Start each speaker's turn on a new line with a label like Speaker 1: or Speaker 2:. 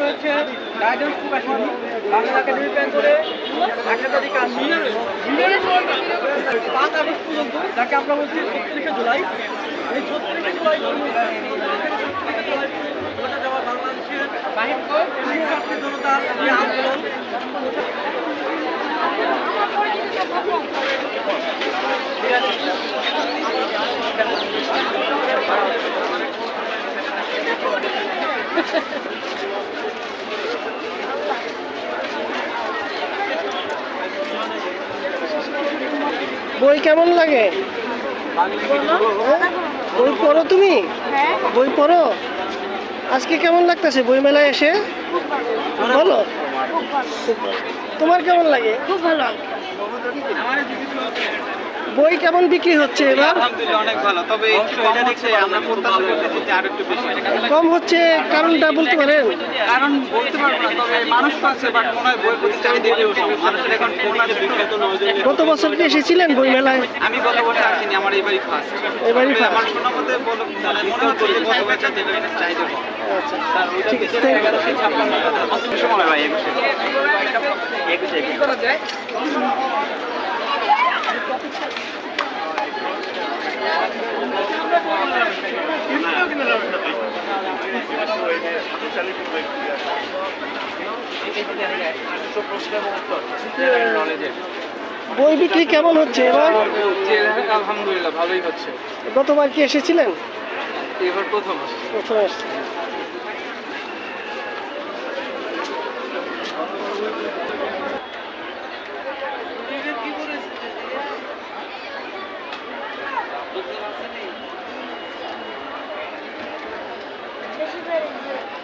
Speaker 1: রয়েছে গাইডেন্স বুক আসেনি করে একটা তারিখ আসেনি পাঁচ আগস্ট পর্যন্ত যাকে আমরা বলছি ছত্রিশে জুলাই এই শিক্ষার্থী জনতার যে আন্দোলন
Speaker 2: বই কেমন লাগে? বই পড়ো তুমি? বই পড়ো? আজকে কেমন লাগতেছে? বইমেলায় এসে? ভালো। তোমার কেমন লাগে?
Speaker 3: খুব ভালো।
Speaker 2: বই কেমন বিক্রি হচ্ছে এবার?
Speaker 1: অনেক ভালো। তবে একটু কম হচ্ছে আমরা প্রত্যাশা করতেছি যে আরও বেশি।
Speaker 2: কম হচ্ছে কারণটা বলতে পারেন?
Speaker 1: কারণ বলতে পারব না তবে মানুষ আছে বাট মনে হয় বইয়ের প্রতি চাহিদা বেশি। মানুষের এখন ফোন আছে
Speaker 2: গত বছর কি এসেছিলেন বই মেলায়?
Speaker 1: আমি গত বছর আসিনি আমার এবারই ফার্স্ট
Speaker 2: এবারই first?
Speaker 1: আমার শোনা মতে বলো মানে মনে হচ্ছে যে গত বছর চাহিদা কম।
Speaker 2: আচ্ছা ঠিক আছে.
Speaker 1: সময় ভাই একুশে একুশে। স্পেশালিটি ব্যক্তি
Speaker 2: বই বিক্রি কেমন হচ্ছে এবার?
Speaker 1: আলহামদুলিল্লাহ ভালোই হচ্ছে।
Speaker 2: গতবার কি এসেছিলেন?
Speaker 1: এবার প্রথম
Speaker 2: প্রথম Thank.